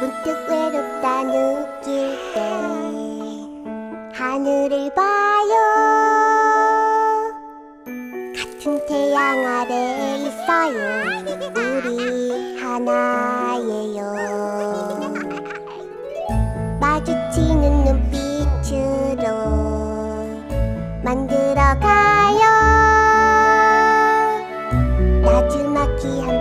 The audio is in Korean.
문득 외롭다 느낄 때 하늘을 봐요. 같은 태양 아래 있어요. 우리 하나예요. 마주치는 눈빛으로 만들어가요. 나지막히 한